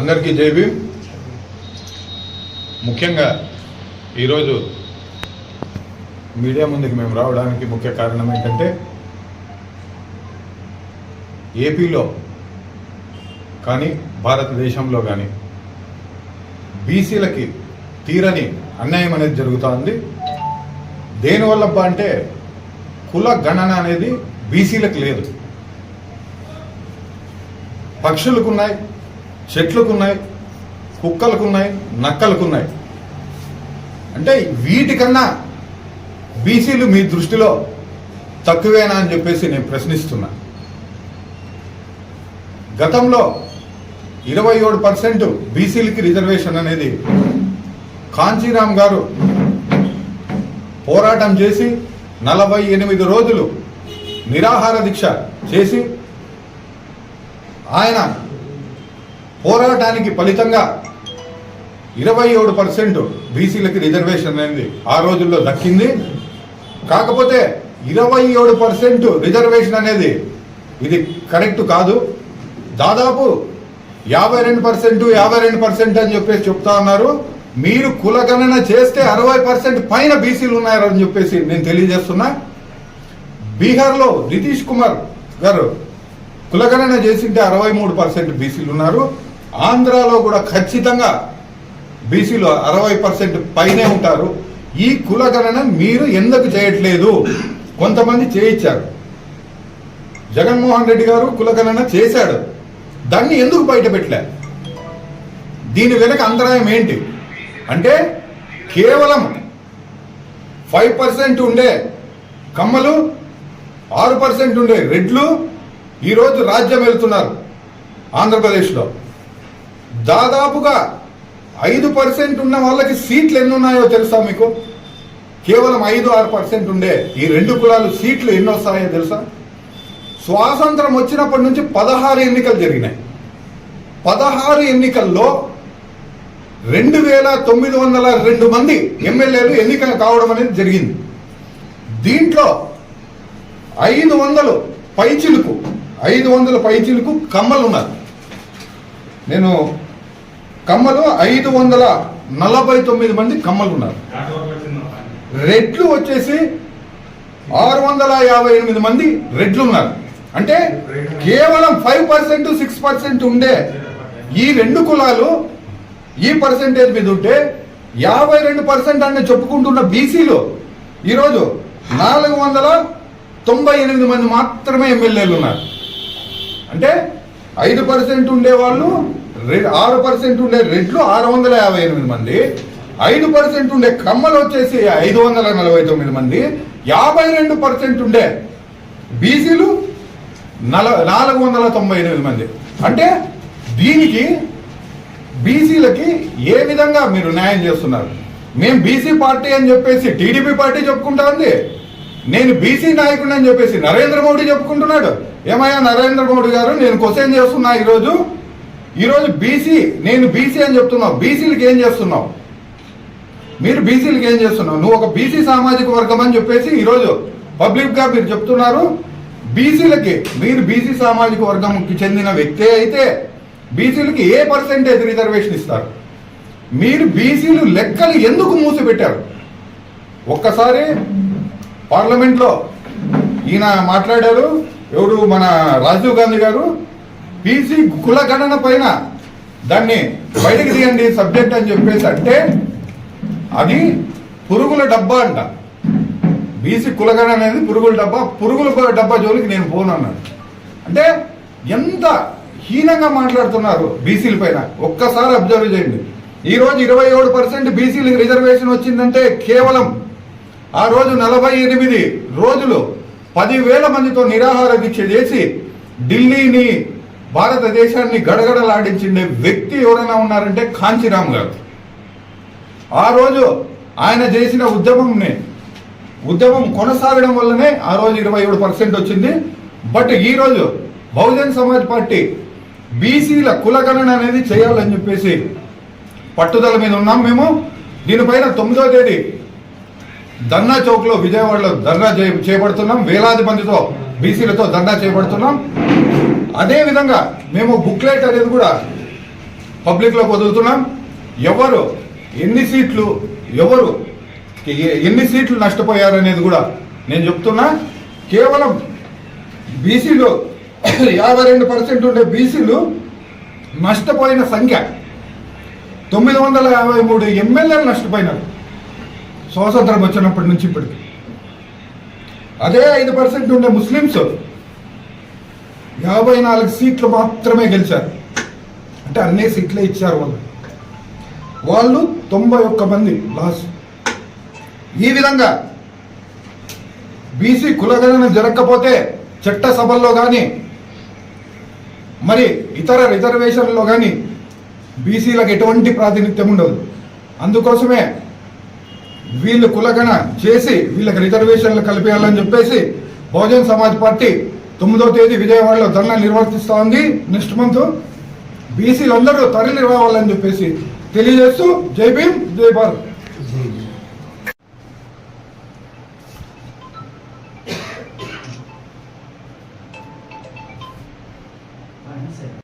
అందరికీ జై భీమ్. ముఖ్యంగా ఈరోజు మీడియా ముందుకు మేము రావడానికి ముఖ్య కారణం ఏంటంటే ఏపీలో కానీ భారతదేశంలో కానీ బీసీలకి తీరని అన్యాయం అనేది జరుగుతూ ఉంది దేనివల్లబ్బా అంటే కుల గణన అనేది బీసీలకు లేదు. పక్షులకున్నాయి చెట్లకున్నాయి కుక్కలకున్నాయి నక్కలకున్నాయి. అంటే వీటికన్నా బీసీలు మీ దృష్టిలో తక్కువేనా అని చెప్పేసి నేను ప్రశ్నిస్తున్నా. గతంలో ఇరవై ఏడు పర్సెంట్ బీసీలకి రిజర్వేషన్ అనేది కాంచీరామ్ గారు పోరాటం చేసి నలభై ఎనిమిది రోజులు నిరాహార దీక్ష చేసి ఆయన పోరాటానికి ఫలితంగా ఇరవై ఏడు పర్సెంట్ బీసీలకి రిజర్వేషన్ అనేది ఆ రోజుల్లో దక్కింది. కాకపోతే ఇరవై ఏడు పర్సెంట్ రిజర్వేషన్ అనేది ఇది కరెక్ట్ కాదు. దాదాపు యాభై రెండు పర్సెంట్ యాభై రెండు పర్సెంట్ అని చెప్పేసి చెప్తా ఉన్నారు. మీరు కులగణన చేస్తే అరవై పర్సెంట్ పైన బీసీలు ఉన్నారని చెప్పేసి నేను తెలియజేస్తున్నా. బీహార్లో నితీష్ కుమార్ గారు కులగణన చేసింటే అరవై మూడు పర్సెంట్ బీసీలు ఉన్నారు. ఆంధ్రాలో కూడా ఖచ్చితంగా బీసీలు అరవై పర్సెంట్ పైనే ఉంటారు. ఈ కులగణన మీరు ఎందుకు చేయట్లేదు? కొంతమంది చేయించారు. జగన్మోహన్ రెడ్డి గారు కులగణన చేశాడు. దాన్ని ఎందుకు బయట పెట్టలే? దీని వెనక అంతరాయం ఏంటి? అంటే కేవలం ఫైవ్ పర్సెంట్ ఉండే కమ్మలు ఆరు పర్సెంట్ ఉండే రెడ్లు ఈరోజు రాజ్యం వెళ్తున్నారు ఆంధ్రప్రదేశ్లో. దాదాపుగా ఐదు పర్సెంట్ ఉన్న వాళ్ళకి సీట్లు ఎన్ని ఉన్నాయో తెలుసా మీకు? కేవలం ఐదు ఆరు పర్సెంట్ ఉండే ఈ రెండు కులాలు సీట్లు ఎన్ని వస్తాయో తెలుసా? స్వాతంత్రం వచ్చినప్పటి నుంచి పదహారు ఎన్నికలు జరిగినాయి. పదహారు ఎన్నికల్లో రెండు వేల తొమ్మిది వందల రెండు మంది ఎమ్మెల్యేలు ఎన్నిక కావడం అనేది జరిగింది. దీంట్లో ఐదు వందలు పైచిలుకు ఐదు వందల పైచిలుకు కమ్మలు ఉన్నారు. నేను కమ్మలు ఐదు వందల నలభై తొమ్మిది మంది కమ్మలు ఉన్నారు. రెడ్లు వచ్చేసి ఆరు వందల యాభై ఎనిమిది మంది రెడ్లు ఉన్నారు. అంటే కేవలం ఫైవ్ పర్సెంట్ సిక్స్ పర్సెంట్ ఉండే ఈ రెండు కులాలు ఈ పర్సెంటేజ్ మీద ఉంటే యాభై రెండు పర్సెంట్ అని చెప్పుకుంటున్న బీసీలు ఈరోజు నాలుగు వందల తొంభై ఎనిమిది మంది మాత్రమే ఎమ్మెల్యేలు ఉన్నారు. అంటే ఐదు పర్సెంట్ ఉండేవాళ్ళు రె- ఆరు పర్సెంట్ ఉండే రెడ్లు ఆరు వందల యాభై ఎనిమిది మంది ఐదు పర్సెంట్ ఉండే కమ్మలు వచ్చేసి ఐదు వందల నలభై తొమ్మిది మంది యాభై రెండు పర్సెంట్ ఉండే బీసీలు నల నాలుగు వందల తొంభై ఎనిమిది మంది. అంటే దీనికి బీసీలకి ఏ విధంగా మీరు న్యాయం చేస్తున్నారు? మేము బీసీ పార్టీ అని చెప్పేసి టీడీపీ పార్టీ చెప్పుకుంటా ఉంది. నేను బీసీ నాయకుడిని అని చెప్పేసి నరేంద్ర మోడీ చెప్పుకుంటున్నాడు. ఏమయ్యా నరేంద్ర మోడీ గారు నేను క్వశ్చన్ చేస్తున్నా ఈరోజు. ఈరోజు బీసీ నేను బీసీ అని చెప్తున్నావు. బీసీలకి ఏం చేస్తున్నావు? మీరు బీసీలకి ఏం చేస్తున్నావు? నువ్వు ఒక బీసీ సామాజిక వర్గం అని చెప్పేసి ఈరోజు పబ్లిక్గా మీరు చెప్తున్నారు. బీసీలకి మీరు బీసీ సామాజిక వర్గంకి చెందిన వ్యక్తే అయితే బీసీలకి ఏ పర్సెంటేజ్ రిజర్వేషన్ ఇస్తారు? మీరు బీసీలు లెక్కలు ఎందుకు మూసిపెట్టారు? ఒక్కసారి పార్లమెంట్లో ఈయన మాట్లాడారు ఎవరు? మన రాజీవ్ గాంధీ గారు. బీసీ కుల గణన పైన దాన్ని బయటకు తీయండి సబ్జెక్ట్ అని చెప్పేసి అంటే అది పురుగుల డబ్బా అంట. బీసీ కులగణ అనేది పురుగుల డబ్బా పురుగుల డబ్బా జోలికి నేను పోను అన్నాడు. అంటే ఎంత హీనంగా మాట్లాడుతున్నారు బీసీల పైన? ఒక్కసారి అబ్జర్వ్ చేయండి. ఈరోజు ఇరవై ఏడు పర్సెంట్ బీసీలకు రిజర్వేషన్ వచ్చిందంటే కేవలం ఆ రోజు నలభై ఎనిమిది రోజులు పదివేల మందితో నిరాహార దీక్ష చేసి ఢిల్లీని భారతదేశాన్ని గడగడలాడించిండే వ్యక్తి ఎవరైనా ఉన్నారంటే కాంచీరామ్ గారు. ఆ రోజు ఆయన చేసిన ఉద్యమంని ఉద్యమం కొనసాగడం వల్లనే ఆ రోజు ఇరవై ఏడు పర్సెంట్ వచ్చింది. బట్ ఈరోజు బహుజన్ సమాజ్ పార్టీ బీసీల కులగణన అనేది చేయాలని చెప్పేసి పట్టుదల మీద ఉన్నాం మేము. దీనిపైన తొమ్మిదో తేదీ ధర్నా చౌక్లో విజయవాడలో ధర్నా చేపడుతున్నాం. వేలాది మందితో బీసీలతో దండా చేపడుతున్నాం. అదేవిధంగా మేము బుక్లెట్ అనేది కూడా పబ్లిక్లోకి వదులుతున్నాం. ఎవరు ఎన్ని సీట్లు ఎవరు ఎన్ని సీట్లు నష్టపోయారనేది కూడా నేను చెప్తున్నా. కేవలం బీసీలు యాభై రెండు పర్సెంట్ ఉండే బీసీలు నష్టపోయిన సంఖ్య తొమ్మిది వందల యాభై మూడు ఎమ్మెల్యేలు నష్టపోయినారు. స్వాతంత్రం వచ్చినప్పటి నుంచి ఇప్పటికి. అదే ఐదు పర్సెంట్ ఉండే ముస్లిమ్స్ యాభై నాలుగు సీట్లు మాత్రమే గెలిచారు. అంటే అన్ని సీట్లే ఇచ్చారు వాళ్ళు. వాళ్ళు తొంభై ఒక్క మంది లాస్ ఈ విధంగా బీసీ కులగణన జరగకపోతే చట్టసభల్లో కానీ మరి ఇతర రిజర్వేషన్లో కానీ బీసీలకు ఎటువంటి ప్రాతినిధ్యం ఉండదు. అందుకోసమే వీళ్ళు కులగణ చేసి వీళ్ళకి రిజర్వేషన్లు కల్పించాలని చెప్పేసి బహుజన్ సమాజ్ పార్టీ తొమ్మిదో తేదీ విజయవాడలో ధర్నా నిర్వర్తిస్తూ ఉంది. నెక్స్ట్ మంత్ బీసీలు అందరూ తరలి రావాలని చెప్పేసి తెలియజేస్తూ జై భీమ్ జై భారత్.